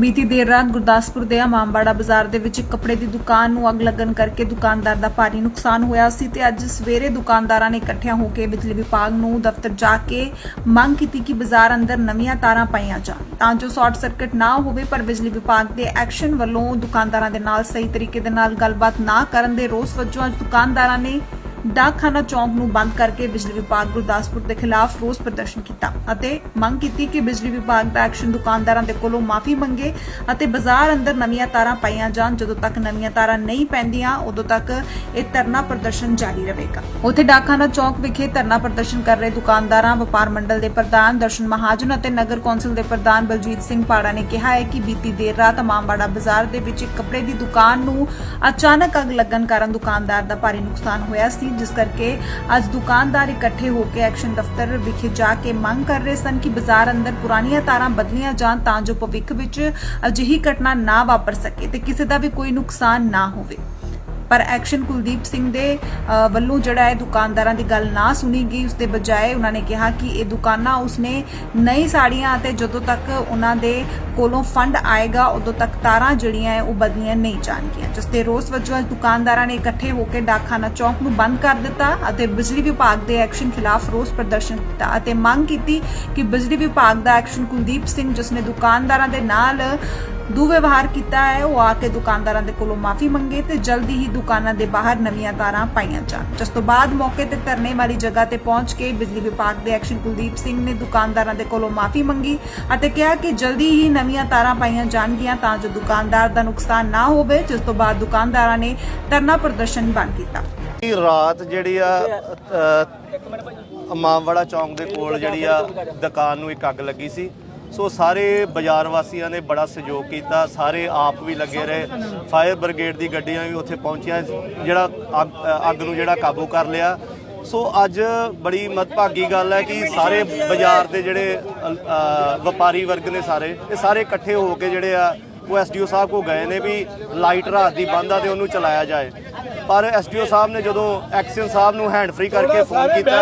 ਬੀਤੀ ਦੇਰ ਰਾਤ ਗੁਰਦਾਸਪੁਰ ਦੇ ਮਾਮਬਾੜਾ ਬਾਜ਼ਾਰ ਦੇ ਵਿੱਚ ਕੱਪੜੇ ਦੀ ਦੁਕਾਨ ਨੂੰ ਅੱਗ ਲੱਗਣ ਕਰਕੇ ਦੁਕਾਨਦਾਰ ਦਾ ਭਾਰੀ ਨੁਕਸਾਨ ਹੋਇਆ ਸੀ ਤੇ ਅੱਜ ਸਵੇਰੇ ਦੁਕਾਨਦਾਰਾਂ ਨੇ ਇਕੱਠਿਆਂ ਹੋ ਕੇ ਬਿਜਲੀ ਵਿਭਾਗ ਨੂੰ ਦਫ਼ਤਰ ਜਾ ਕੇ ਮੰਗ ਕੀਤੀ ਕਿ ਬਾਜ਼ਾਰ ਅੰਦਰ ਨਵੀਆਂ ਤਾਰਾਂ ਪਾਈਆਂ ਜਾਣ। ਤਾਂ ਜੋ ਸ਼ਾਰਟ ਸਰਕਟ ਨਾ ਹੋਵੇ, ਪਰ ਬਿਜਲੀ ਵਿਭਾਗ ਦੇ ਐਕਸ਼ਨ ਵੱਲੋਂ ਦੁਕਾਨਦਾਰਾਂ ਦੇ ਨਾਲ ਸਹੀ ਤਰੀਕੇ ਦੇ ਨਾਲ ਗੱਲਬਾਤ ਨਾ ਕਰਨ ਦੇ ਰੋਸ ਵਜੋਂ ਅੱਜ ਦੁਕਾਨਦਾਰਾਂ ਨੇ ਡਾਕਖਾਨਾ ਚੌਂਕ ਨੂੰ ਬੰਦ ਕਰਕੇ ਬਿਜਲੀ ਵਿਭਾਗ ਗੁਰਦਾਸਪੁਰ ਦੇ ਖਿਲਾਫ ਰੋਸ ਪ੍ਰਦਰਸ਼ਨ ਕੀਤਾ ਅਤੇ ਮੰਗ ਕੀਤੀ ਕਿ ਬਿਜਲੀ ਵਿਭਾਗ ਦਾ ਐਕਸ਼ਨ ਦੁਕਾਨਦਾਰਾਂ ਦੇ ਕੋਲੋਂ ਮਾਫੀ ਮੰਗੇ ਅਤੇ ਬਾਜ਼ਾਰ ਅੰਦਰ ਨਵੀਆਂ ਤਾਰਾਂ ਪਾਈਆਂ ਜਾਣ, ਜਦੋਂ ਤੱਕ ਨਵੀਆਂ ਤਾਰਾਂ ਨਹੀਂ ਪੈਂਦੀਆਂ, ਉਦੋਂ ਤੱਕ ਇਹ ਧਰਨਾ ਪ੍ਰਦਰਸ਼ਨ ਜਾਰੀ ਰਹੇਗਾ। ਉੱਥੇ ਡਾਕਖਾਨਾ ਚੌਂਕ ਵਿਖੇ ਧਰਨਾ ਪ੍ਰਦਰਸ਼ਨ ਕਰ ਰਹੇ ਦੁਕਾਨਦਾਰਾਂ, ਵਪਾਰ ਮੰਡਲ ਦੇ ਪ੍ਰਧਾਨ, ਦਰਸ਼ਨ ਮਹਾਜਨ ਅਤੇ ਨਗਰ ਕੌਂਸਲ ਦੇ ਪ੍ਰਧਾਨ ਬਲਜੀਤ ਸਿੰਘ ਪਾੜਾ ਨੇ ਕਿਹਾ ਹੈ ਕਿ ਬੀਤੀ ਦੇਰ ਰਾਤ ਮਾਮਬਾੜਾ ਬਾਜ਼ਾਰ ਦੇ ਵਿੱਚ ਇੱਕ ਕੱਪੜੇ ਦੀ ਦੁਕਾਨ ਨੂੰ ਅਚਾਨਕ ਅੱਗ ਲੱਗਣ ਕਾਰਨ ਦੁਕਾਨਦਾਰ ਦਾ ਭਾਰੀ ਨੁਕਸਾਨ ਹੋਇਆ ਸੀ। ਜਿਸ ਕਰਕੇ ਅੱਜ ਦੁਕਾਨਦਾਰ ਇਕੱਠੇ ਹੋ ਕੇ ਐਕਸ਼ਨ ਦਫ਼ਤਰ ਵਿਖੇ ਜਾ ਕੇ ਮੰਗ ਕਰ ਰਹੇ ਸਨ ਕਿ ਬਾਜ਼ਾਰ ਅੰਦਰ ਪੁਰਾਣੀਆਂ ਤਾਰਾਂ ਬਦਲੀਆਂ ਜਾਣ ਤਾਂ ਜੋ ਭਵਿੱਖ ਵਿੱਚ ਅਜਿਹੀ ਘਟਨਾ ਨਾ ਵਾਪਰ ਸਕੇ ਤੇ ਕਿਸੇ ਦਾ ਵੀ ਕੋਈ ਨੁਕਸਾਨ ਨਾ ਹੋਵੇ। ਪਰ ਐਕਸ਼ਨ ਕੁਲਦੀਪ ਸਿੰਘ ਦੇ ਵੱਲੋਂ ਜਿਹੜਾ ਹੈ ਦੁਕਾਨਦਾਰਾਂ ਦੀ ਗੱਲ ਨਾ ਸੁਣੀ ਗਈ, ਉਸ ਦੇ ਬਜਾਏ ਉਹਨਾਂ ਨੇ ਕਿਹਾ ਕਿ ਇਹ ਦੁਕਾਨਾਂ ਉਸਨੇ ਨਹੀਂ ਸਾੜੀਆਂ ਅਤੇ ਜਦੋਂ ਤੱਕ ਉਹਨਾਂ ਦੇ ਕੋਲੋਂ ਫੰਡ ਆਏਗਾ, ਉਦੋਂ ਤੱਕ ਤਾਰਾਂ ਜਿਹੜੀਆਂ ਹੈ ਉਹ ਬਦਲੀਆਂ ਨਹੀਂ ਜਾਣਗੀਆਂ। ਜਿਸ ਦੇ ਰੋਸ ਵਜੋਂ ਦੁਕਾਨਦਾਰਾਂ ਨੇ ਇਕੱਠੇ ਹੋ ਕੇ ਡਾਕਖਾਨਾ ਚੌਂਕ ਨੂੰ ਬੰਦ ਕਰ ਦਿੱਤਾ ਅਤੇ ਬਿਜਲੀ ਵਿਭਾਗ ਦੇ ਐਕਸ਼ਨ ਖਿਲਾਫ ਰੋਸ ਪ੍ਰਦਰਸ਼ਨ ਕੀਤਾ ਅਤੇ ਮੰਗ ਕੀਤੀ ਕਿ ਬਿਜਲੀ ਵਿਭਾਗ ਦਾ ਐਕਸ਼ਨ ਕੁਲਦੀਪ ਸਿੰਘ, ਜਿਸ ਨੇ ਦੁਕਾਨਦਾਰਾਂ ਦੇ ਨਾਲ ਦੁਰਵਿਵਹਾਰ ਕੀਤਾ ਹੈ। ਉਹ ਆ ਕੇ ਦੁਕਾਨਦਾਰਾਂ ਦੇ ਕੋਲੋਂ ਮਾਫੀ ਮੰਗੇ ਤੇ ਜਲਦੀ ਹੀ ਦੁਕਾਨਾਂ ਦੇ ਬਾਹਰ ਨਵੀਆਂ ਤਾਰਾਂ ਪਾਈਆਂ ਜਾਣ। ਜਿਸ ਤੋਂ ਬਾਅਦ ਮੌਕੇ ਤੇ ਧਰਨੇ ਵਾਲੀ ਜਗ੍ਹਾ ਤੇ ਪਹੁੰਚ ਕੇ ਬਿਜਲੀ ਵਿਭਾਗ ਦੇ ਐਕਸ਼ਨ ਕੁਲਦੀਪ ਸਿੰਘ ਨੇ ਦੁਕਾਨਦਾਰਾਂ ਦੇ ਕੋਲੋਂ ਮਾਫੀ ਮੰਗੀ ਅਤੇ ਕਿਹਾ ਕਿ ਜਲਦੀ ਹੀ ਨਵੀਆਂ ਤਾਰਾਂ ਪਾਈਆਂ ਜਾਣਗੀਆਂ ਤਾਂ ਜੋ ਦੁਕਾਨਦਾਰ ਦਾ ਨੁਕਸਾਨ ਨਾ ਹੋਵੇ ਜਿਸ ਤੋਂ ਬਾਅਦ ਦੁਕਾਨਦਾਰਾਂ ਨੇ ਧਰਨਾ ਪ੍ਰਦਰਸ਼ਨ ਬੰਦ ਕੀਤਾ। ਇਹ ਰਾਤ ਜਿਹੜੀ ਆ ਅ, ਮਾਮਵਾੜਾ ਚੌਂਕ ਦੇ ਕੋਲ ਜਿਹੜੀ ਆ ਦੁਕਾਨ ਨੂੰ ਇੱਕ ਅੱਗ ਲੱਗੀ ਸੀ। ਸੋ ਸਾਰੇ ਬਾਜ਼ਾਰ ਵਾਸੀਆਂ ਨੇ ਬੜਾ ਸਹਿਯੋਗ ਕੀਤਾ, ਸਾਰੇ ਆਪ ਵੀ ਲੱਗੇ ਰਹੇ। ਫਾਇਰ ਬ੍ਰਿਗੇਡ ਦੀ ਗੱਡੀਆਂ ਵੀ ਉੱਥੇ ਪਹੁੰਚੀਆਂ, ਜਿਹੜਾ ਅੱਗ ਅੱਗ ਨੂੰ ਜਿਹੜਾ ਕਾਬੂ ਕਰ ਲਿਆ। ਸੋ ਅੱਜ ਬੜੀ ਮਦਭਾਗੀ ਗੱਲ ਹੈ ਕਿ ਸਾਰੇ ਬਾਜ਼ਾਰ ਦੇ ਜਿਹੜੇ ਵਪਾਰੀ ਵਰਗ ਨੇ ਸਾਰੇ, ਇਹ ਸਾਰੇ ਇਕੱਠੇ ਹੋ ਕੇ ਜਿਹੜੇ ਆ, ਉਹ ਐਸਡੀਓ ਸਾਹਿਬ ਕੋ ਗਏ ਨੇ ਵੀ ਲਾਈਟ ਰਾਤ ਦੀ ਬੰਦ ਆ ਤੇ ਉਹਨੂੰ ਚਲਾਇਆ ਜਾਏ। ਪਰ ਐਸਡੀਓ ਸਾਹਿਬ ਨੇ ਜਦੋਂ ਐਕਸ਼ਨ ਸਾਹਿਬ ਨੂੰ ਹੈਂਡ ਫ੍ਰੀ ਕਰਕੇ ਫੋਨ ਕੀਤਾ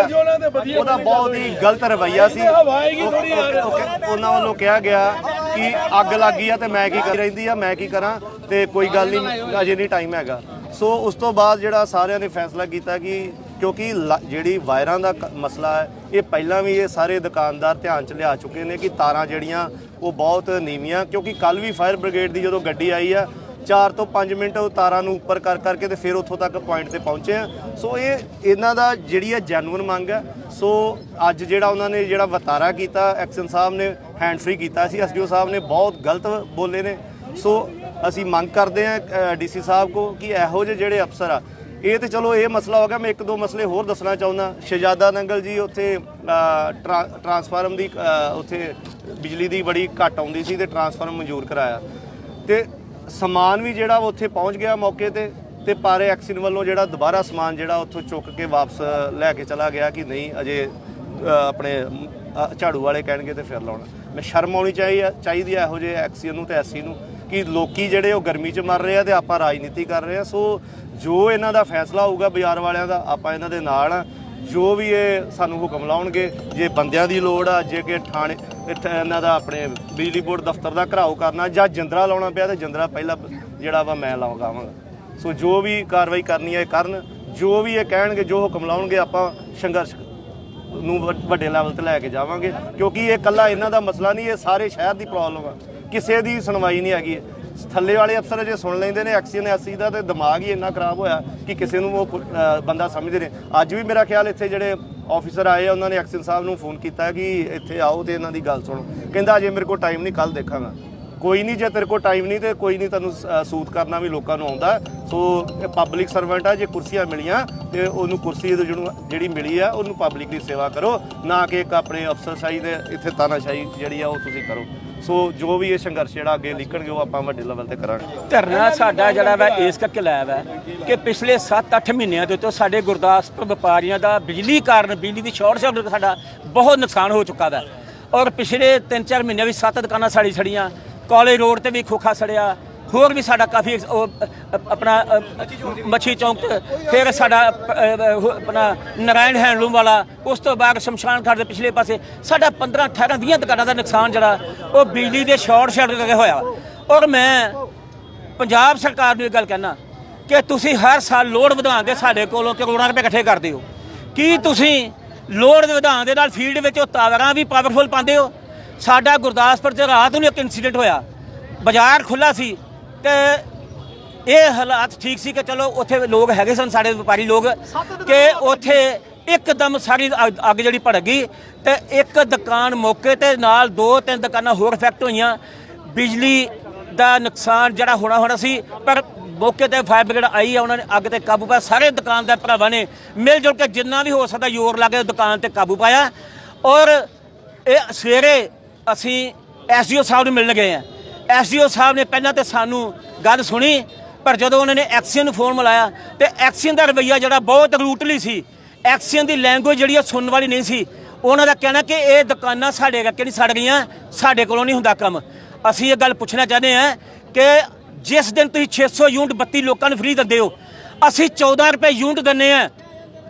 ਉਹਦਾ ਬਹੁਤ ਹੀ ਗਲਤ ਰਵੱਈਆ ਸੀ। ਉਹ- ਉਹ- ਉਹਨਾਂ ਵੱਲੋਂ ਕਿਹਾ ਗਿਆ ਕਿ ਅੱਗ ਲੱਗੀ ਆ ਤੇ ਮੈਂ ਕੀ ਕਰ ਰਹਿੰਦੀ ਆ ਮੈਂ ਕੀ ਕਰਾਂ ਤੇ ਕੋਈ ਗੱਲ ਨਹੀਂ ਅਜੇ ਨਹੀਂ ਟਾਈਮ ਹੈਗਾ। ਸੋ ਉਸ ਤੋਂ ਬਾਅਦ ਜਿਹੜਾ ਸਾਰਿਆਂ ਨੇ ਫੈਸਲਾ ਕੀਤਾ ਕਿ ਕਿਉਂਕਿ ਜਿਹੜੀ ਵਾਇਰਾਂ ਦਾ ਮਸਲਾ ਹੈ ਇਹ ਪਹਿਲਾਂ ਵੀ ਇਹ ਸਾਰੇ ਦੁਕਾਨਦਾਰ ਧਿਆਨ ਚ ਲਿਆ ਚੁੱਕੇ ਨੇ ਕਿ ਤਾਰਾਂ ਜਿਹੜੀਆਂ ਉਹ ਬਹੁਤ ਨੀਵੀਆਂ ਕਿਉਂਕਿ ਕੱਲ ਵੀ ਫਾਇਰ ਬ੍ਰਿਗੇਡ ਦੀ ਜਦੋਂ ਗੱਡੀ ਆਈ ਆ 4 ਤੋਂ 5 ਮਿੰਟ ਉਹ ਤਾਰਾਂ ਨੂੰ ਉੱਪਰ ਕਰ ਕਰਕੇ ਤੇ ਫਿਰ ਉੱਥੋਂ ਤੱਕ ਪੁਆਇੰਟ ਤੇ ਪਹੁੰਚੇ ਆ। ਸੋ ਇਹ ਇਹਨਾਂ ਦਾ ਜਿਹੜੀ ਆ ਜੈਨੂਇਨ ਮੰਗ ਹੈ ਸੋ ਅੱਜ ਜਿਹੜਾ ਉਹਨਾਂ ਨੇ ਜਿਹੜਾ ਵਤਾਰਾ ਕੀਤਾ ਐਕਸ਼ਨ ਸਾਹਿਬ ਨੇ ਹੈਂਡ ਫ੍ਰੀ ਕੀਤਾ ਸੀ। ਐਸਡੀਓ ਸਾਹਿਬ ਨੇ ਬਹੁਤ ਗਲਤ ਬੋਲੇ ਨੇ। ਸੋ ਅਸੀਂ ਮੰਗ ਕਰਦੇ ਆ ਡੀਸੀ ਸਾਹਿਬ ਕੋ ਕਿ ਇਹੋ ਜਿਹੇ ਜਿਹੜੇ ਅਫਸਰ ਆ ਇਹ ਤੇ ਚਲੋ ਇਹ ਮਸਲਾ ਹੋ ਗਿਆ। ਮੈਂ ਇੱਕ ਦੋ ਮਸਲੇ ਹੋਰ ਦੱਸਣਾ ਚਾਹੁੰਦਾ। ਸ਼ਹਿਜ਼ਾਦਾ ਨੰਗਲ ਜੀ ਉੱਥੇ ਅ, ਟਰਾਂਸਫਾਰਮ ਦੀ ਉੱਥੇ ਬਿਜਲੀ ਦੀ ਬੜੀ ਘੱਟ ਆਉਂਦੀ ਸੀ ਤੇ ਟਰਾਂਸਫਾਰਮ ਮਨਜ਼ੂਰ ਕਰਾਇਆ। ਤੇ ਸਮਾਨ ਵੀ ਜਿਹੜਾ ਉੱਥੇ ਪਹੁੰਚ ਗਿਆ ਮੌਕੇ ਤੇ ਤੇ ਪਰ ਐਕਸ਼ਨ ਵੱਲੋਂ ਜਿਹੜਾ ਦੁਬਾਰਾ ਸਮਾਨ ਜਿਹੜਾ ਉੱਥੋਂ ਚੁੱਕ ਕੇ ਵਾਪਸ ਲੈ ਕੇ ਚਲਾ ਗਿਆ ਕਿ ਨਹੀਂ, ਅਜੇ ਆਪਣੇ ਝਾੜੂ ਵਾਲੇ ਕਹਿਣਗੇ ਤੇ ਫਿਰ ਲਾਉਣਾ। ਮੈਂ ਸ਼ਰਮ ਆਉਣੀ ਚਾਹੀ, ਚਾਹੀਦੀ ਹੈ ਇਹੋ ਜਿਹੇ ਐਕਸੀਅਨ ਨੂੰ ਤੇ ਐਸੀ ਨੂੰ ਕਿ ਲੋਕੀ ਜਿਹੜੇ ਉਹ ਗਰਮੀ 'ਚ ਮਰ ਰਹੇ ਆ ਤੇ ਆਪਾਂ ਰਾਜਨੀਤੀ ਕਰ ਰਹੇ ਆ। ਸੋ ਜੋ ਇਹਨਾਂ ਦਾ ਫੈਸਲਾ ਹੋਊਗਾ ਬਾਜ਼ਾਰ ਵਾਲਿਆਂ ਦਾ, ਆਪਾਂ ਇਹਨਾਂ ਦੇ ਨਾਲ ਆ। ਜੋ ਵੀ ਇਹ ਸਾਨੂੰ ਹੁਕਮ ਲਾਉਣਗੇ, ਜੇ ਬੰਦਿਆਂ ਦੀ ਲੋੜ ਆ, ਜੇ ਕਿ ਥਾਣੇ ਇੱਥੇ ਇਹਨਾਂ ਦਾ ਆਪਣੇ ਬਿਜਲੀ ਬੋਰਡ ਦਫ਼ਤਰ ਦਾ ਘਰਾਓ ਕਰਨਾ ਜਾਂ ਜੰਦਰਾ ਲਾਉਣਾ ਪਿਆ ਤੇ ਜੰਦਰਾ ਪਹਿਲਾਂ ਜਿਹੜਾ ਵਾ ਮੈਂ ਲਾਵਾਂਗਾ। ਸੋ ਜੋ ਵੀ ਕਾਰਵਾਈ ਕਰਨੀ ਹੈ ਇਹ ਕਰਨ, ਜੋ ਵੀ ਇਹ ਕਹਿਣਗੇ, ਜੋ ਹੁਕਮ ਲਾਉਣਗੇ, ਆਪਾਂ ਸੰਘਰਸ਼ ਨੂੰ ਵੱਡ- ਵੱਡੇ ਲੈਵਲ ਤੇ ਲੈ ਕੇ ਜਾਵਾਂਗੇ। ਕਿਉਂਕਿ ਇਹ ਕੱਲਾ ਇਹਨਾਂ ਦਾ ਮਸਲਾ ਨਹੀਂ, ਇਹ ਸਾਰੇ ਸ਼ਹਿਰ ਦੀ ਪ੍ਰੋਬਲਮ ਆ। ਕਿਸੇ ਦੀ ਸੁਣਵਾਈ ਨਹੀਂ ਹੈਗੀ। ਥੱਲੇ ਵਾਲੇ ਅਫਸਰ ਜੇ ਸੁਣ ਲੈਂਦੇ ਨੇ ਐਕਸੀਅਨ ਐਸੀ ਦਾ ਤੇ ਦਿਮਾਗ ਹੀ ਇੰਨਾ ਖਰਾਬ ਹੋਇਆ ਕਿ ਕਿਸੇ ਨੂੰ ਉਹ ਬੰਦਾ ਸਮਝਦੇ ਨੇ। ਅੱਜ ਵੀ ਮੇਰਾ ਖਿਆਲ ਇੱਥੇ ਜਿਹੜੇ ਆਫੀਸਰ ਆਏ ਆ ਉਹਨਾਂ ਨੇ ਐਕਸੀਅਨ ਸਾਹਿਬ ਨੂੰ ਫੋਨ ਕੀਤਾ ਕਿ ਇੱਥੇ ਆਓ ਤੇ ਇਹਨਾਂ ਦੀ ਗੱਲ ਸੁਣੋ। ਕਹਿੰਦਾ ਅਜੇ ਮੇਰੇ ਕੋਲ ਟਾਈਮ ਨਹੀਂ ਕੱਲ ਦੇਖਾਂਗਾ। ਕੋਈ ਨਹੀਂ ਜੇ ਤੇਰੇ ਕੋਲ ਟਾਈਮ ਨਹੀਂ ਤੇ ਕੋਈ ਨਹੀਂ ਤੈਨੂੰ ਅ, ਸੂਤ ਕਰਨਾ ਵੀ ਲੋਕਾਂ ਨੂੰ ਆਉਂਦਾ। ਸੋ ਇਹ ਪਬਲਿਕ ਸਰਵੈਂਟ ਆ ਜੇ ਕੁਰਸੀਆਂ ਮਿਲੀਆਂ ਤੇ ਉਹਨੂੰ ਕੁਰਸੀ ਦੇ ਜਿਹੜੀ ਮਿਲੀ ਆ ਉਹਨੂੰ ਪਬਲਿਕ ਦੀ ਸੇਵਾ ਕਰੋ। ਨਾ ਕਿ ਇੱਕ ਆਪਣੇ ਅਫਸਰਸ਼ਾਹੀ ਦੇ ਇੱਥੇ ਤਾਨਾਸ਼ਾਹੀ ਜਿਹੜੀ ਆ ਉਹ ਤੁਸੀਂ ਕਰੋ। ਸੋ ਜੋ ਵੀ ਇਹ ਸੰਘਰਸ਼ ਜਿਹੜਾ ਅੱਗੇ ਲਿਖਣਗੇ ਉਹ ਆਪਾਂ ਵੱਡੇ ਲੈਵਲ ਤੇ ਕਰਾਂਗੇ। ਧਰਨਾ ਸਾਡਾ ਜਿਹੜਾ ਵਾ, ਇਸ ਕਰਕੇ ਲਾਇਆ ਵਾ ਕਿ ਪਿਛਲੇ 7-8 ਮਹੀਨਿਆਂ ਦੇ ਤੋਂ ਸਾਡੇ ਗੁਰਦਾਸਪੁਰ ਵਪਾਰੀਆਂ ਦਾ ਬਿਜਲੀ ਕਾਰਨ ਬਿਜਲੀ ਦੀ ਸ਼ਾਰਟ ਸਰਕਟ ਸਾਡਾ ਬਹੁਤ ਨੁਕਸਾਨ ਹੋ ਚੁੱਕਾ ਵਾ। ਔਰ ਪਿਛਲੇ 3-4 ਮਹੀਨੇ ਵੀ ਸੱਤ ਦੁਕਾਨਾਂ ਸਾੜੀ ਛੜੀਆਂ ਕਾਲਜ ਰੋਡ ਤੇ ਵੀ ਖੋਖਾ ਸੜਿਆ ਹੋਰ ਵੀ ਸਾਡਾ ਕਾਫੀ ਆਪਣਾ ਮੱਛੀ ਚੌਂਕ ਫਿਰ ਸਾਡਾ ਆਪਣਾ ਨਾਰਾਇਣ ਹੈਂਡਲੂਮ ਵਾਲਾ, ਉਸ ਤੋਂ ਬਾਅਦ ਸ਼ਮਸ਼ਾਨ ਘਾਟ ਦੇ ਪਿਛਲੇ ਪਾਸੇ, ਸਾਡਾ 15 18 20 ਦੁਕਾਨਾਂ ਦਾ ਨੁਕਸਾਨ ਜਿਹੜਾ, ਉਹ ਬਿਜਲੀ ਦੇ ਸ਼ਾਰਟ ਸਰਕਟ ਕਰਕੇ ਹੋਇਆ। ਔਰ ਮੈਂ ਪੰਜਾਬ ਸਰਕਾਰ ਨੂੰ ਇਹ ਗੱਲ ਕਹਿਣਾ ਕਿ ਤੁਸੀਂ ਹਰ ਸਾਲ ਲੋਡ ਵਧਾ ਕੇ ਸਾਡੇ ਕੋਲੋਂ ਕਰੋੜਾਂ ਰੁਪਏ ਇਕੱਠੇ ਕਰਦੇ ਹੋ ਕੀ ਤੁਸੀਂ ਲੋਡ ਵਧਾਉਣ ਦੇ ਨਾਲ ਫੀਲਡ ਵਿੱਚ ਉਹ ਤਾਵਰਾਂ ਵੀ ਪਾਵਰਫੁਲ ਪਾਉਂਦੇ ਹੋ? ਸਾਡਾ ਗੁਰਦਾਸਪੁਰ 'ਚ ਰਾਤ ਨੂੰ ਇੱਕ ਇਨਸੀਡੈਂਟ ਹੋਇਆ। ਬਾਜ਼ਾਰ ਖੁੱਲਾ ਸੀ। ਤੇ ਇਹ ਹਾਲਾਤ ਠੀਕ ਸੀ ਕਿ ਚਲੋ ਉੱਥੇ ਲੋਕ ਹੈਗੇ ਸਨ ਸਾਡੇ ਵਪਾਰੀ ਲੋਕ ਕਿ ਉੱਥੇ ਇੱਕਦਮ ਸਾਰੀ ਅੱਗ- ਅੱਗ ਜਿਹੜੀ ਭੜਕ ਗਈ ਤੇ ਇੱਕ ਦੁਕਾਨ ਮੌਕੇ ਤੇ ਨਾਲ ਦੋ ਤਿੰਨ ਦੁਕਾਨਾਂ ਹੋਰ ਇਫੈਕਟ ਹੋਈਆਂ। ਬਿਜਲੀ ਦਾ ਨੁਕਸਾਨ ਜਿਹੜਾ ਹੋਣਾ ਹੋਣਾ ਸੀ ਪਰ ਮੌਕੇ ਤੇ ਫਾਇਰ ਬ੍ਰਿਗੇਡ ਆਈ ਆ ਉਹਨਾਂ ਨੇ ਅੱਗ ਤੇ ਕਾਬੂ ਪਾਇਆ। ਸਾਰੇ ਦੁਕਾਨਦਾਰ ਭਰਾਵਾਂ ਨੇ ਮਿਲ ਜੁਲ ਕੇ ਜਿੰਨਾ ਵੀ ਹੋ ਸਕਦਾ ਜ਼ੋਰ ਲਾ ਕੇ ਦੁਕਾਨ ਤੇ ਕਾਬੂ ਪਾਇਆ। ਔਰ ਇਹ ਸਵੇਰੇ ਅਸੀਂ ਐਸਡੀਓ ਸਾਹਿਬ ਨੂੰ ਮਿਲਣ ਗਏ ਆ। ਐਸਡੀਓ ਸਾਹਿਬ ਨੇ ਪਹਿਲਾਂ ਤੇ ਸਾਨੂੰ ਗੱਲ ਸੁਣੀ, ਪਰ ਜਦੋਂ ਉਹਨਾਂ ਨੇ ਐਕਸੀਅਨ ਨੂੰ ਫੋਨ ਮਿਲਾਇਆ, ਤੇ ਐਕਸੀਅਨ ਦਾ ਰਵੱਈਆ ਜਿਹੜਾ ਬਹੁਤ ਰੂਟਲੀ ਸੀ। ਐਕਸੀਅਨ ਦੀ ਲੈਂਗੁਏਜ ਜਿਹੜੀ ਉਹ ਸੁਣਨ ਵਾਲੀ ਨਹੀਂ ਸੀ। ਉਹਨਾਂ ਦਾ ਕਹਿਣਾ ਕਿ ਇਹ ਦੁਕਾਨਾਂ ਸਾਡੇ ਕਰਕੇ ਨਹੀਂ ਸੜ ਗਈਆਂ, ਸਾਡੇ ਕੋਲੋਂ ਨਹੀਂ ਹੁੰਦਾ ਕੰਮ। ਅਸੀਂ ਇਹ ਗੱਲ ਪੁੱਛਣਾ ਚਾਹੁੰਦੇ ਹਾਂ ਕਿ ਜਿਸ ਦਿਨ ਤੁਸੀਂ 600 ਯੂਨਿਟ ਬੱਤੀ ਲੋਕਾਂ ਨੂੰ ਫ੍ਰੀ ਦਿੰਦੇ ਹੋ, ਅਸੀਂ 14 ਰੁਪਏ ਯੂਨਿਟ ਦਿੰਨੇ ਆ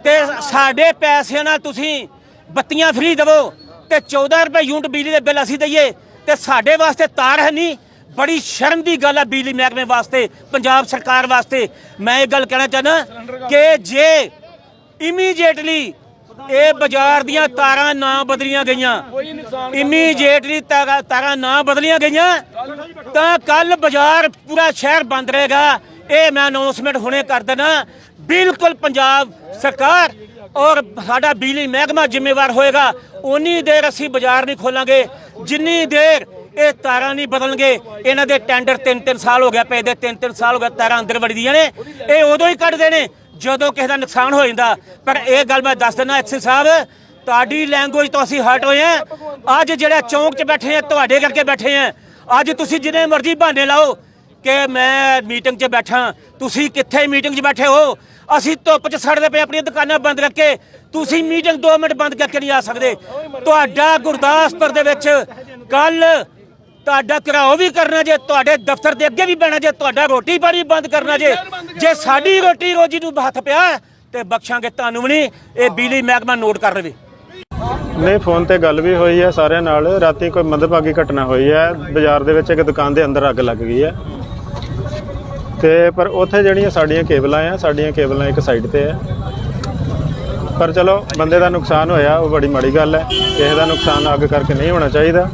ਤੇ ਸਾਡੇ ਪੈਸਿਆਂ ਨਾਲ ਤੁਸੀਂ ਬੱਤੀਆਂ ਫ੍ਰੀ ਦੇਵੋ, ਤੇ 14 ਰੁਪਏ ਯੂਨਿਟ ਬਿਜਲੀ ਦੇ ਬਿੱਲ ਅਸੀਂ ਦਈਏ, ਤੇ ਸਾਡੇ ਵਾਸਤੇ ਤਾਰ ਹੈ ਨਹੀਂ ਬੜੀ ਸ਼ਰਮ ਦੀ ਗੱਲ ਹੈ ਬਿਜਲੀ ਮਹਿਕਮੇ ਵਾਸਤੇ, ਪੰਜਾਬ ਸਰਕਾਰ ਵਾਸਤੇ। ਮੈਂ ਇਹ ਗੱਲ ਕਹਿਣਾ ਚਾਹੁੰਦਾ ਕਿ ਜੇ ਇਮੀਡੀਏਟਲੀ ਇਹ ਬਾਜ਼ਾਰ ਦੀਆਂ ਤਾਰਾਂ ਨਾ ਬਦਲੀਆਂ ਗਈਆਂ ਇਮੀਡੀਏਟਲੀ ਤਾਰਾਂ ਨਾ ਬਦਲੀਆਂ ਗਈਆਂ, ਤਾਂ ਕੱਲ ਬਾਜ਼ਾਰ ਪੂਰਾ ਸ਼ਹਿਰ ਬੰਦ ਰਹੇਗਾ। ਇਹ ਮੈਂ ਅਨਾਉਂਸਮੈਂਟ ਹੁਣੇ ਕਰ ਦੇਣਾ ਬਿਲਕੁਲ ਪੰਜਾਬ ਸਰਕਾਰ ਔਰ ਸਾਡਾ ਬਿਜਲੀ ਮਹਿਕਮਾ ਜ਼ਿੰਮੇਵਾਰ ਹੋਏਗਾ। ਉਨੀ ਦੇਰ ਅਸੀਂ ਬਾਜ਼ਾਰ ਨਹੀਂ ਖੋਲਾਂਗੇ। ਜਿੰਨੀ ਦੇਰ ਇਹ ਤਾਰਾਂ ਨਹੀਂ ਬਦਲਣਗੇ। ਇਹਨਾਂ ਦੇ ਟੈਂਡਰ 3-3 ਸਾਲ ਹੋ ਗਿਆ, ਪਏ ਦੇ 3-3 ਸਾਲ ਹੋ ਗਿਆ, ਤਾਰਾਂ ਅੰਦਰ ਵੜਦੀਆਂ ਨੇ। ਇਹ ਉਦੋਂ ਹੀ ਕੱਢਦੇ ਨੇ, ਜਦੋਂ ਕਿਸੇ ਦਾ ਨੁਕਸਾਨ ਹੋ ਜਾਂਦਾ। ਪਰ ਇਹ ਗੱਲ ਮੈਂ ਦੱਸ ਦਿੰਦਾ, ਐਕਸੀ ਸਾਹਿਬ, ਤੁਹਾਡੀ ਲੈਂਗੁਏਜ ਤੋਂ ਅਸੀਂ ਹਟ ਹੋਏ ਆ ਅੱਜ ਜਿਹੜਾ ਚੌਂਕ 'ਚ ਬੈਠੇ ਆ ਤੁਹਾਡੇ ਕਰਕੇ ਬੈਠੇ ਆ ਅੱਜ ਤੁਸੀਂ ਜਿੰਨੇ ਮਰਜ਼ੀ ਬਹਾਨੇ ਲਾਓ ਕਿ ਮੈਂ ਮੀਟਿੰਗ 'ਚ ਬੈਠਾ। ਤੁਸੀਂ ਕਿੱਥੇ ਮੀਟਿੰਗ 'ਚ ਬੈਠੇ ਹੋ? ਅਸੀਂ ਧੁੱਪ 'ਚ ਸੜਦੇ ਪਏ ਆਪਣੀਆਂ ਦੁਕਾਨਾਂ ਬੰਦ ਕਰਕੇ। ਤੁਸੀਂ ਮੀਟਿੰਗ 2 ਮਿੰਟ ਬੰਦ ਕਰਕੇ ਨਹੀਂ ਆ ਸਕਦੇ। ਤੁਹਾਡਾ ਗੁਰਦਾਸਪੁਰ ਦੇ ਵਿੱਚ ਕੱਲ ਤੁਹਾਡਾ ਘਰਾਓ ਵੀ ਕਰਨਾ ਜੇ, ਤੁਹਾਡੇ ਦਫ਼ਤਰ ਦੇ ਅੱਗੇ ਵੀ ਬਹਿਣਾ ਜੇ, ਤੁਹਾਡਾ ਰੋਟੀ ਪਾਣੀ ਬੰਦ ਕਰਨਾ ਜੇ। ਜੇ ਸਾਡੀ ਰੋਟੀ ਰੋਜੀ ਨੂੰ ਹੱਥ ਪਿਆ ਤੇ ਬਖਸ਼ਾਂਗੇ ਤੁਹਾਨੂੰ ਵੀ ਨਹੀਂ, ਇਹ ਬਿਜਲੀ ਮਹਿਕਮਾ ਨੋਟ ਕਰ ਲਵੇ। ਨਹੀਂ, ਫੋਨ ਤੇ ਗੱਲ ਵੀ ਹੋਈ ਹੈ ਸਾਰਿਆਂ ਨਾਲ। ਰਾਤੀ ਕੋਈ ਮੰਦਭਾਗੀ ਘਟਨਾ ਹੋਈ ਹੈ। ਬਾਜ਼ਾਰ ਦੇ ਵਿੱਚ ਇੱਕ ਦੁਕਾਨ ਦੇ ਅੰਦਰ ਅੱਗ ਲੱਗ ਗਈ ਹੈ। ਤੇ ਪਰ ਉੱਥੇ ਜਿਹੜੀਆਂ ਸਾਡੀਆਂ ਕੇਬਲਾਂ ਆ, ਸਾਡੀਆਂ ਕੇਬਲਾਂ ਇੱਕ ਸਾਈਡ ਤੇ ਹੈ ਪਰ ਚਲੋ, ਬੰਦੇ ਦਾ ਨੁਕਸਾਨ ਹੋਇਆ, ਉਹ ਬੜੀ ਮਾੜੀ ਗੱਲ ਹੈ। ਕਿਸੇ ਦਾ ਨੁਕਸਾਨ ਅੱਗ ਕਰਕੇ ਨਹੀਂ ਹੋਣਾ ਚਾਹੀਦਾ।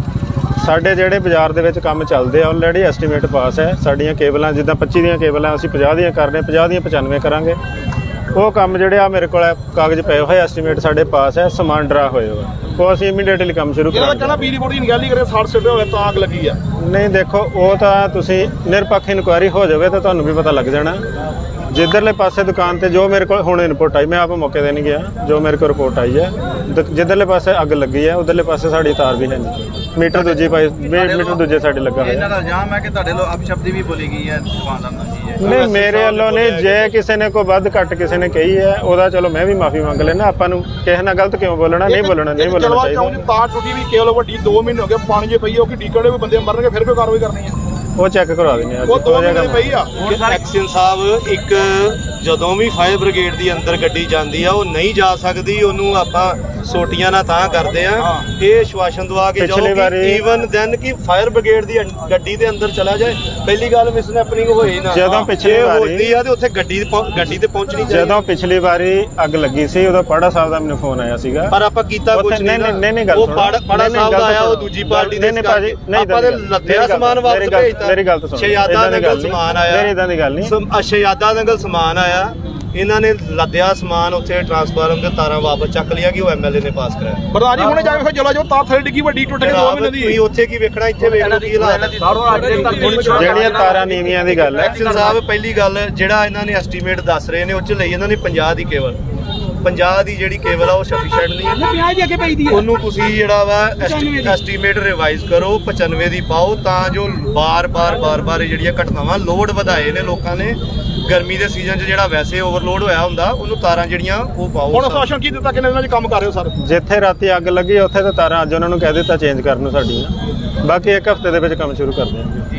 ਸਾਡੇ ਜਿਹੜੇ ਬਾਜ਼ਾਰ ਦੇ ਵਿੱਚ ਕੰਮ ਚੱਲਦੇ ਆ ਆਲਰੇਡੀ ਐਸਟੀਮੇਟ ਪਾਸ ਹੈ। ਸਾਡੀਆਂ ਕੇਬਲਾਂ ਜਿੱਦਾਂ 25 ਦੀਆਂ ਕੇਬਲਾਂ ਅਸੀਂ 50 ਦੀਆਂ ਕਰ ਰਹੇ ਹਾਂ 50 ਦੀਆਂ 95 ਕਰਾਂਗੇ। ਉਹ ਕੰਮ ਜਿਹੜੇ ਆ ਮੇਰੇ ਕੋਲ ਕਾਗਜ਼ ਪਏ ਹੋਏ ਐਸਟੀਮੇਟ ਸਾਡੇ ਪਾਸ ਹੈ ਸਮਾਨ ਡਰਾ ਹੋਏ ਹੋਏ ਉਹ ਅਸੀਂ ਇਮੀਡੀਏਟਲੀ ਕੰਮ ਸ਼ੁਰੂ ਕਰਾਂਗੇ। ਕਹਿੰਦਾ ਬਿਜਲੀ ਬੋਰਡ ਦੀ ਨਿਗਰਾਨੀ ਕਰੇ 60 ਸਿੱਟੇ ਹੋਵੇ ਤਾਂ ਲੱਗੀ ਆ। ਨਹੀਂ ਦੇਖੋ ਉਹ ਤਾਂ ਤੁਸੀਂ ਨਿਰਪੱਖ ਇਨਕੁਆਇਰੀ ਹੋ ਜਾਵੇ ਤਾਂ ਤੁਹਾਨੂੰ ਵੀ ਪਤਾ ਲੱਗ ਜਾਣਾ। ਜਿੱਧਰਲੇ ਪਾਸੇ ਦੁਕਾਨ ਤੇ ਜੋ ਮੇਰੇ ਕੋਲ ਹੁਣ ਇਨਪੁਟ ਆਈ ਮੈਂ ਆਪ ਮੌਕੇ ਤੇ ਨਹੀਂ ਗਿਆ ਜੋ ਮੇਰੇ ਕੋਲ ਰਿਪੋਰਟ ਆਈ ਹੈ। ਜਿੱਧਰਲੇ ਪਾਸੇ ਅੱਗ ਲੱਗੀ ਹੈ ਉਧਰਲੇ ਪਾਸੇ ਸਾਡੀ ਤਾਰ ਵੀ ਹੈ ਨਹੀਂ। ਮੀਟਰ ਦੂਜੀ ਪਾਈ ਮੀ- ਮੀਟਰ ਦੂਜੇ ਸਾਡੇ ਲੱਗਾ ਹੋਇਆ। ਇਹਨਾਂ ਦਾ ਇਲਜ਼ਾਮ ਹੈ ਕਿ ਤੁਹਾਡੇ ਲੋ ਅਪਸ਼ਬਦੀ ਵੀ ਬੋਲੀ ਗਈ ਹੈ ਦੁਕਾਨਦਾਰ ਜੀ ਹੈ? ਨਹੀਂ ਮੇਰੇ ਵੱਲੋਂ ਨਹੀਂ ਜੇ ਕਿਸੇ ਨੇ ਕੋਈ ਵੱਧ ਘੱਟ ਕਿਸੇ ਨੇ ਕਹੀ ਹੈ ਉਹਦਾ ਚਲੋ ਮੈਂ ਵੀ ਮਾਫੀ ਮੰਗ ਲੈਣਾ ਆਪਾਂ ਨੂੰ ਕਿਸੇ ਨਾਲ ਗਲਤ ਕਿਉਂ ਬੋਲਣਾ ਨਹੀਂ ਬੋਲਣਾ ਨਹੀਂ ਬੋਲਣਾ ਚਲਵਾ ਚਾਹੀਦਾ। ਤਾਰ ਟੁੱਟੀ ਵੀ ਕੇਵਲ ਵੱਡੀ 2 ਮਹੀਨੇ ਹੋ ਗਏ ਪਾਣੀ 'ਚ ਪਈ ਉਹ ਕਿ ਡੀਕੜੇ ਵੀ ਬੰਦੇ ਮਰਨਗੇ ਫਿਰ ਕੋਈ ਕਾਰਵਾਈ ਕਰਨੀ ਹੈ? ਉਹ ਚੈੱਕ ਕਰਵਾ ਦਿੰਦੇ ਆ ਉਹ 2 ਹੋ ਜਾਏਗਾ ਮਹੀਨੇ ਪਈ ਆ। ਹੁਣ ਐਕਸ਼ਨ ਸਾਹਿਬ ਇੱਕ ਜਦੋਂ ਵੀ ਫਾਇਰ ਬ੍ਰਿਗੇਡ ਦੀ ਅੰਦਰ ਗੱਡੀ ਜਾਂਦੀ ਆ ਉਹ ਨਹੀਂ ਜਾ ਸਕਦੀ ਉਹਨੂੰ ਆਪਾਂ ਸੋਟੀਆਂ ਨਾਲ ਤਾਂ ਕਰਦੇ ਆ। ਇਹ ਸ਼ਵਾਸ਼ਨ ਦਵਾ ਕੇ ਜਾਓ ਕਿ ਈਵਨ ਦੈਨ ਕਿ ਫਾਇਰ ਬ੍ਰਿਗੇਡ ਦੀ ਗੱਡੀ ਦੇ ਅੰਦਰ ਚਲਾ ਜਾਏ। ਪਹਿਲੀ ਗੱਲ ਮਿਸਨੈਪਨਿੰਗ ਹੋਈ ਨਾ। ਜਦੋਂ ਪਿਛਲੀ ਵਾਰੀ- ਹੁੰਦੀ ਆ ਤੇ ਉੱਥੇ ਗੱਡੀ ਗੱਡੀ ਤੇ ਪਹੁੰਚਣੀ ਚਾਹੀਦੀ। ਜਦੋਂ ਪਿਛਲੀ ਵਾਰੀ ਅੱਗ ਲੱਗੀ ਸੀ ਉਦੋਂ ਪਾੜਾ ਸਾਹਿਬ ਦਾ ਮੈਨੂੰ ਫੋਨ ਆਇਆ ਸੀਗਾ। ਪਰ ਆਪਾਂ ਕੀਤਾ ਕੁਝ ਨਹੀਂ ਨਹੀਂ ਨਾ। ਨਹੀਂ ਗੱਲ ਉਹ। ਪਾੜਾ ਸਾਹਿਬ ਦਾ ਆਇਆ ਉਹ। ਦੂਜੀ ਪਾਰਟੀ ਦੇ ਨਹੀਂ ਭਾਜੀ ਨਹੀਂ ਆਪਾਂ ਦੇ ਲੱਦਿਆ ਸਮਾਨ ਵਾਪਸ ਭੇਜਤਾ। ਮੇਰੀ ਗੱਲ ਤਾਂ ਸੁਣੋ ਸ਼ਹਿਜ਼ਾਦਾ ਏਦਾਂ ਦੀ ਨਗਰ ਗੱਲ ਨਹੀਂ। ਸਮਾਨ ਆਇਆ। ਮੇਰੀ ਇਦਾਂ ਦੀ ਗੱਲ ਨਹੀਂ। ਸ਼ਹਿਜ਼ਾਦਾ ਨਗਰ ਸਮਾਨ ਆਇਆ। ਇਹਨਾਂ ਨੇ ਲੱਦਿਆ ਸਮਾਨ ਉੱਥੇ ਟਰਾਂਸਫਾਰਮ ਤੇ ਤਾਰਾਂ ਵਾਪਸ ਚੱਕ ਲਿਆ ਕਿ ਉਹ ਐਮਐਲਏ ਨੇ ਪਾਸ ਕਰਾਇਆ। ਪ੍ਰਧਾਨ ਜੀ ਹੁਣੇ ਜਾ ਕੇ ਚਲੋ ਜੋ ਤਾਰ ਥੱਲੇ ਡਿੱਗੀ ਵੱਡੀ ਟੁੱਟ ਕੇ 2 ਮਹੀਨੇ ਦੀ। ਤੁਸੀਂ ਉੱਥੇ ਕੀ ਵੇਖਣਾ ਇੱਥੇ ਵੇਖ ਲਓ ਕੀ ਹਾਲਾਤ ਹੈ ਜਿਹੜੀਆਂ ਤਾਰਾਂ ਨੀਵੀਆਂ ਦੀ ਗੱਲ ਹੈ। ਐਕਸ਼ਨ ਸਾਹਿਬ ਪਹਿਲੀ ਗੱਲ ਜਿਹੜਾ ਇਹਨਾਂ ਨੇ ਐਸਟੀਮੇਟ ਦੱਸ ਰਹੇ ਨੇ ਉਹ ਚ ਲਈ ਇਹਨਾਂ ਨੇ 50 ਦੀ ਕੇਵਲ। 50 ਦੀ ਜਿਹੜੀ ਕੇਵਲ ਆ ਉਹ ਸਫੀਸ਼ੀਐਂਟ ਨਹੀਂ ਹੈ। 50 ਦੀ ਅੱਗੇ ਪਈ ਦੀ ਉਹਨੂੰ ਤੁਸੀਂ ਜਿਹੜਾ ਵਾ ਐਸਟੀਮੇਟ ਰਿਵਾਈਜ਼ ਕਰੋ 95 ਦੀ ਪਾਓ ਤਾਂ ਜੋ ਬਾਰ-ਬਾਰ ਬਾਰ-ਬਾਰ ਇਹ ਜਿਹੜੀਆਂ ਘਟਨਾਵਾਂ ਲੋਡ ਵਧਾਏ ਨੇ ਲੋਕਾਂ ਨੇ। ਗਰਮੀ ਦੇ ਸੀਜ਼ਨ 'ਚ ਜਿਹੜਾ ਵੈਸੇ ਓਵਰਲੋਡ ਹੋਇਆ ਹੁੰਦਾ ਉਹਨੂੰ ਤਾਰਾਂ ਜਿਹੜੀਆਂ ਉਹ ਪਾਓ। ਹੁਣ ਸ਼ਾਸਨ ਕੀ ਦਿੱਤਾ ਕਿੰਨੇ ਦਿਨਾਂ 'ਚ ਕੰਮ ਕਰ ਰਹੇ ਹੋ ਸਰ? ਜਿੱਥੇ ਰਾਤੀ ਅੱਗ ਲੱਗੀ ਉੱਥੇ ਤਾਂ ਤਾਰਾਂ ਅੱਜ ਉਹਨਾਂ ਨੂੰ ਕਹਿ ਦਿੱਤਾ ਚੇਂਜ ਕਰਨ ਨੂੰ ਸਾਡੀਆਂ ਬਾਕੀ ਇੱਕ ਹਫ਼ਤੇ ਦੇ ਵਿੱਚ ਕੰਮ ਸ਼ੁਰੂ ਕਰ ਦਿਆਂਗੇ।